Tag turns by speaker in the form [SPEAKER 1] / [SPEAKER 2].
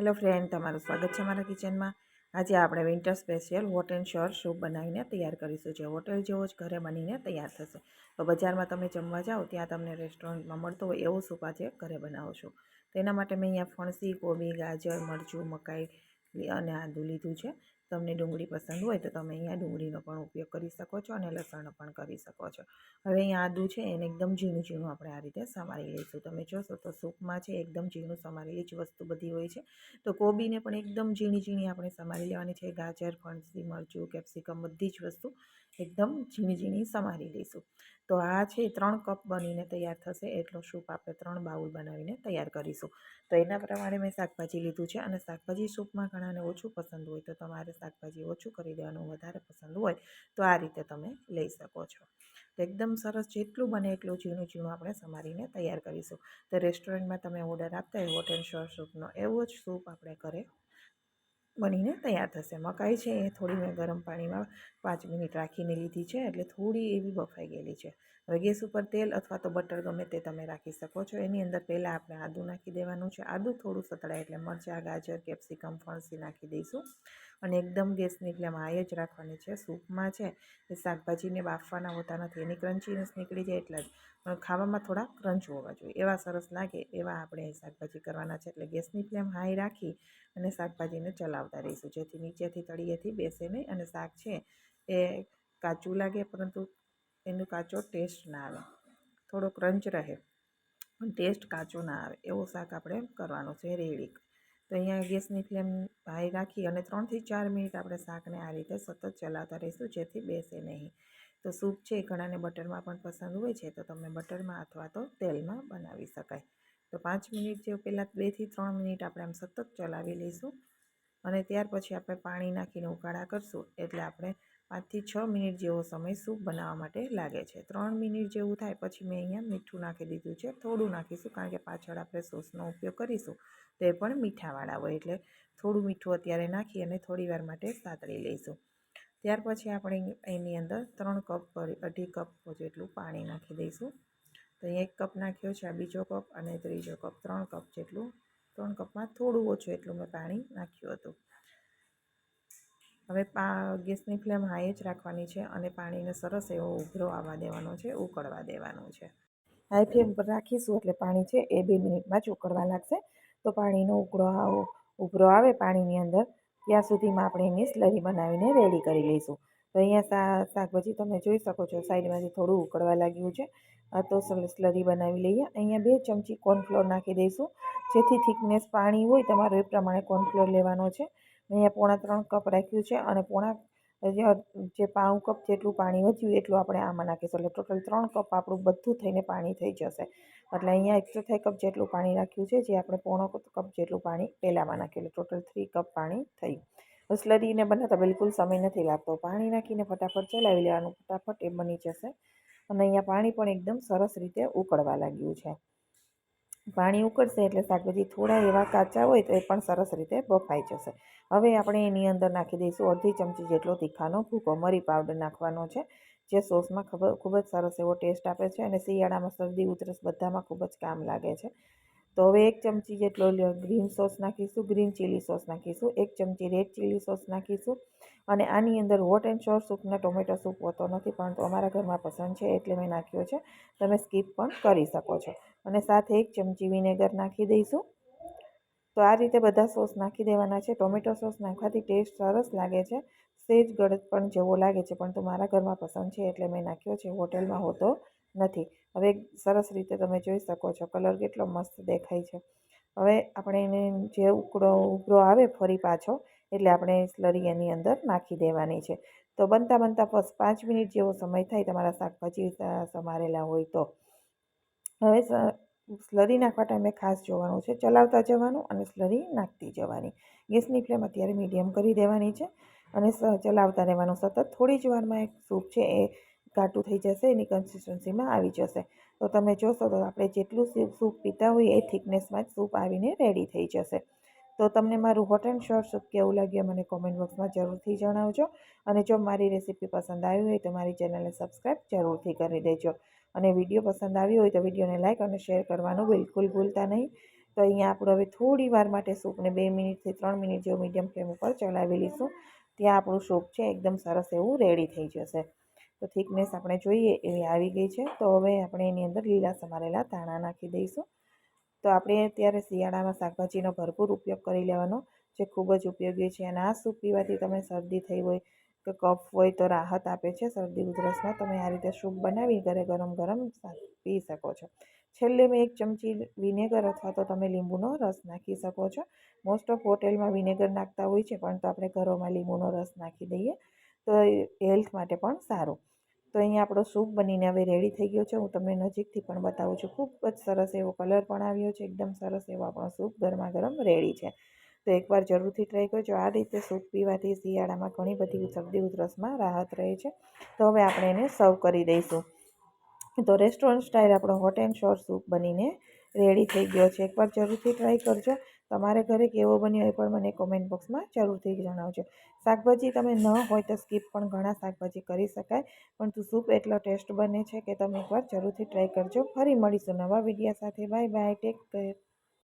[SPEAKER 1] Hello friend તમારું સ્વાગત છે મારા કિચનમાં આજે આપણે winter special vote and sour soup બનાવીને તૈયાર કરીશું. જે હોટેલ જેવો જ ઘરે બનીને તૈયાર થશે. તો બજારમાં તમે જમવા જાઓ, ત્યાં તમને રેસ્ટોરન્ટમાં મળતો હોય એવો સૂપ આજે ઘરે બનાવો છો. તો એના માટે મેં અહીંયા ફણસી, કોબી, ગાજર, મરચું, મકાઈ અને આદું લીધું છે. તમને ડુંગળી પસંદ હોય તો તમે અહીંયા ડુંગળીનો પણ ઉપયોગ કરી શકો છો અને લસણનો પણ કરી શકો છો. હવે અહીંયા આદું છે એને એકદમ ઝીણું ઝીણું આપણે આ રીતે સમારી લઈશું. તમે જોશો તો સૂપમાં છે એકદમ ઝીણું સમારેલી જ વસ્તુ બધી હોય છે. તો કોબીને પણ એકદમ ઝીણી ઝીણી આપણે સમારી લેવાની છે. ગાજર, ફણસી, મરચું, કેપ્સિકમ બધી જ વસ્તુ એકદમ ઝીણી ઝીણી સમારી લઈશું. તો આ છે ત્રણ કપ બનીને તૈયાર થશે. એટલો સૂપ આપણે ત્રણ બાઉલ બનાવીને તૈયાર કરીશું. તો એના પ્રમાણે મેં શાકભાજી લીધું છે અને શાકભાજી સૂપમાં ઘણાને ઓછું પસંદ હોય તો તમારે શાકભાજી ઓછું કરી દેવાનું, વધારે પસંદ હોય, તો આ રીતે તમે લઈ શકો છો. એકદમ સરસ જેટલું બને એટલું ઝીણું ઝીણું આપણે સમારીને તૈયાર કરીશું. તો રેસ્ટોરન્ટમાં તમે ઓર્ડર આપતા હોય હોટ એન્ડ શોર સૂપનો, એવો જ સૂપ આપણે ઘરે બનીને તૈયાર થશે. મકાઈ છે એ થોડી મેં ગરમ પાણીમાં પાંચ મિનિટ રાખીને લીધી છે, એટલે થોડી એવી બફાઈ ગયેલી છે. હવે ગેસ ઉપર તેલ અથવા તો બટર ગમે તે તમે રાખી શકો છો. એની અંદર પહેલાં આપણે આદું નાખી દેવાનું છે. આદું થોડું સતળાય એટલે મરચાં, ગાજર, કેપ્સિકમ, ફણસી નાખી દઈશું. અને એકદમ ગેસની ફ્લેમ હાઈ જ રાખવાની છે. સૂપમાં છે એ શાકભાજીને બાફવાના હોતા નથી. એની ક્રન્ચીનેસ નીકળી જાય એટલા જ. ખાવામાં થોડા ક્રંચ હોવા જોઈએ. એવા સરસ લાગે એવા આપણે શાકભાજી કરવાના છે. એટલે ગેસની ફ્લેમ હાઈ રાખી અને શાકભાજીને ચલાવતા રહીશું. જેથી નીચેથી તળિયેથી બેસે નહીં અને શાક છે એ કાચું લાગે પરંતુ એનું કાચો ટેસ્ટ ના આવે. થોડો ક્રંચ રહે, પણ ટેસ્ટ કાચો ના આવે. એવું શાક આપણે કરવાનું છે રેડી તો અહીંયા ગેસની ફ્લેમ હાઈ રાખી અને ત્રણથી ચાર મિનિટ આપણે શાકને આ રીતે સતત ચલાવતા રહીશું, જેથી બેસે નહીં. તો સૂપ છે ઘણાને બટરમાં પણ પસંદ હોય છે, તો તમે બટરમાં અથવા તો તેલમાં બનાવી શકાય. તો પાંચ મિનિટ જેવું પહેલાં બેથી ત્રણ મિનિટ આપણે આમ સતત ચલાવી લઈશું અને ત્યાર પછી આપણે પાણી નાખીને ઉકાળા કરશું, એટલે આપણે પાંચથી છ મિનિટ જેવો સમય સૂપ બનાવવા માટે લાગે છે. ત્રણ મિનિટ જેવું થાય પછી મેં અહીંયા મીઠું નાખી દીધું છે. થોડું નાખીશું કારણ કે પાછળ આપણે સોસનો ઉપયોગ કરીશું. તે પણ મીઠાવાળા હોય એટલે થોડું મીઠું અત્યારે નાખી અને થોડી વાર માટે સાતળી લઈશું. ત્યાર પછી આપણે એની અંદર ત્રણ કપ અઢી કપ જેટલું પાણી નાખી દઈશું. તો અહીંયા એક કપ નાખ્યો છે, આ બીજો કપ અને ત્રીજો કપ. ત્રણ કપ જેટલું, ત્રણ કપમાં થોડું ઓછું એટલું મેં પાણી નાખ્યું હતું. હવે પા, ગેસની ફ્લેમ હાઈ જ રાખવાની છે અને પાણીને સરસ એવો ઉભરો આવવા દેવાનો છે, ઉકળવા દેવાનું છે. હાઈ ફ્લેમ પર રાખીશું એટલે પાણી છે એ બે મિનિટમાં જ ઉકળવા લાગશે. તો પાણીનો ઉકળો ઉભરો આવે પાણીની અંદર, ત્યાં સુધીમાં આપણે એની સ્લરી બનાવીને રેડી કરી લઈશું. તો અહીંયા શાકભાજી તમે જોઈ શકો છો, સાઈડમાંથી થોડું ઉકળવા લાગ્યું છે. તો સ્લરી બનાવી લઈએ. અહીંયા બે ચમચી કોર્નફ્લોર નાખી દઈશું. જેથી થિકનેસ પાણી હોય તમારું એ પ્રમાણે કોર્નફ્લોર લેવાનો છે. અહીંયા પોણા ત્રણ કપ રાખ્યું છે અને પોણા, જે પાઉં કપ જેટલું પાણી વધ્યું એટલું આપણે આમાં નાખીશું. એટલે ટોટલ ત્રણ કપ આપણું બધું થઈને પાણી થઈ જશે. એટલે અહીંયા એક ચોથાઈ કપ જેટલું પાણી રાખ્યું છે, જે આપણે પોણો કપ જેટલું પાણી પહેલાંમાં નાખ્યું એટલે ટોટલ થ્રી કપ પાણી થયું. સ્લરીને બનાવતા બિલકુલ સમય નથી લાગતો. પાણી નાખીને ફટાફટ ચલાવી લેવાનું. ફટાફટ એ બની જશે. અને અહીંયા પાણી પણ એકદમ સરસ રીતે ઉકળવા લાગ્યું છે. પાણી ઉકળશે એટલે શાકભાજી થોડા એવા કાચા હોય તો એ પણ સરસ રીતે બફાઈ જશે. હવે આપણે એની અંદર નાખી દઈશું અડધી ચમચી જેટલો તીખાનો ભૂકો. મરી પાવડર નાખવાનો છે, જે સોસમાં ખબર ખૂબ જ સરસ એવો ટેસ્ટ આપે છે અને શિયાળામાં શરદી, ઉધરસ બધામાં ખૂબ જ કામ લાગે છે. તો હવે એક ચમચી જેટલો ગ્રીન સોસ નાખીશું ગ્રીન ચીલી સોસ નાખીશું, એક ચમચી રેડ ચીલી સોસ નાખીશું અને આની અંદર હોટ એન્ડ શ્યોર સૂપના ટોમેટો સૂપ હોતો નથી, પરંતુ અમારા ઘરમાં પસંદ છે એટલે મેં નાખ્યો છે. તમે સ્કીપ પણ કરી શકો છો. અને સાથે એક ચમચી વિનેગર નાખી દઈશું. તો આ રીતે બધા સોસ નાખી દેવાના છે. ટોમેટો સોસ નાખવાથી ટેસ્ટ સરસ લાગે છે. સેજ ગળદ પણ જેવો લાગે છે પણ તો મારા ઘરમાં પસંદ છે એટલે મેં નાખ્યો છે. હોટેલમાં હોતો નથી. હવે સરસ રીતે તમે જોઈ શકો છો. કલર કેટલો મસ્ત દેખાય છે. હવે આપણે એને જે ઉકળો, ઉભરો આવે ફરી પાછો એટલે આપણે સ્લરી એની અંદર નાખી દેવાની છે. તો બનતા બનતા બસ પાંચ મિનિટ જેવો સમય થાય તમારા શાકભાજી સમારેલા હોય તો. હવે સ્લરી નાખવા ટાઈમે ખાસ જોવાનું છે. ચલાવતા જવાનું અને સ્લરી નાખતી જવાની. ગેસની ફ્લેમ અત્યારે મીડિયમ કરી દેવાની છે અને ચલાવતા રહેવાનું. સતત થોડી જ વારમાં એક સૂપ છે એ ઘાટું થઈ જશે, એની કન્સિસ્ટન્સીમાં આવી જશે. તો તમે જોશો તો આપણે જેટલું સૂપ પીતા હોઈએ એ થિકનેસમાં જ સૂપ આવીને રેડી થઈ જશે. તો તમને મારું હોટ એન્ડ શોર્ટ સૂપ કેવું લાગ્યું મને કોમેન્ટ બોક્સમાં જરૂરથી જણાવજો. અને જો મારી રેસીપી પસંદ આવી હોય તો મારી ચેનલને સબસ્ક્રાઈબ જરૂરથી કરી દેજો. અને વીડિયો પસંદ આવ્યો હોય તો વિડીયોને લાઇક અને શેર કરવાનું બિલકુલ ભૂલતા નહીં. તો અહીંયા આપણું હવે થોડી વાર માટે સૂપને બે મિનિટથી ત્રણ મિનિટ જેવું મીડિયમ ફ્લેમ ઉપર ચલાવી લઈશું. ત્યાં આપણું સૂપ છે એકદમ સરસ એવું રેડી થઈ જશે. તો થિકનેસ આપણે જોઈએ એવી આવી ગઈ છે. તો હવે આપણે એની અંદર લીલા સમારેલા ધાણા નાખી દઈશું. તો આપણે અત્યારે શિયાળામાં શાકભાજીનો ભરપૂર ઉપયોગ કરી લેવાનો, જે ખૂબ જ ઉપયોગી છે. અને આ સૂપ પીવાથી તમે શરદી થઈ હોય કે કફ હોય તો રાહત આપે છે. શરદી ઉધરસમાં તમે આ રીતે સૂપ બનાવી ઘરે ગરમ ગરમ પી શકો છો. છેલ્લે મેં એક ચમચી વિનેગર અથવા તો તમે લીંબુનો રસ નાખી શકો છો. મોસ્ટ ઓફ હોટેલમાં વિનેગર નાખતા હોય છે, પણ તો આપણે ઘરોમાં લીંબુનો રસ નાખી દઈએ તો હેલ્થ માટે પણ સારું. તો અહીંયા આપણો સૂપ બનીને હવે રેડી થઈ ગયો છે. હું તમને નજીકથી પણ બતાવું છું. ખૂબ જ સરસ એવો કલર પણ આવ્યો છે. એકદમ સરસ એવો આપણો સૂપ ગરમા ગરમ રેડી છે. તો એકવાર જરૂરથી ટ્રાય કરજો. આ રીતે સૂપ પીવાથી શિયાળામાં ઘણી બધી શરદી ઉધરસમાં રાહત રહે છે. તો હવે આપણે એને સર્વ કરી દઈશું. તો રેસ્ટોરન્ટ સ્ટાઇલ આપણો હોટ એન્ડ શોર સૂપ બનીને રેડી થઈ ગયો છે. એકવાર જરૂરથી ટ્રાય કરજો. તમારે ઘરે કેવો બન્યો એ પણ મને કોમેન્ટ બોક્સમાં જરૂરથી જણાવજો. શાકભાજી તમે ન હોય તો સ્કીપ પણ ઘણા શાકભાજી કરી શકાય, પણ તું સૂપ એટલો ટેસ્ટ બને છે કે તમે એકવાર જરૂરથી ટ્રાય કરજો. ફરી મળીશું નવા વિડીયા સાથે. Bye bye take care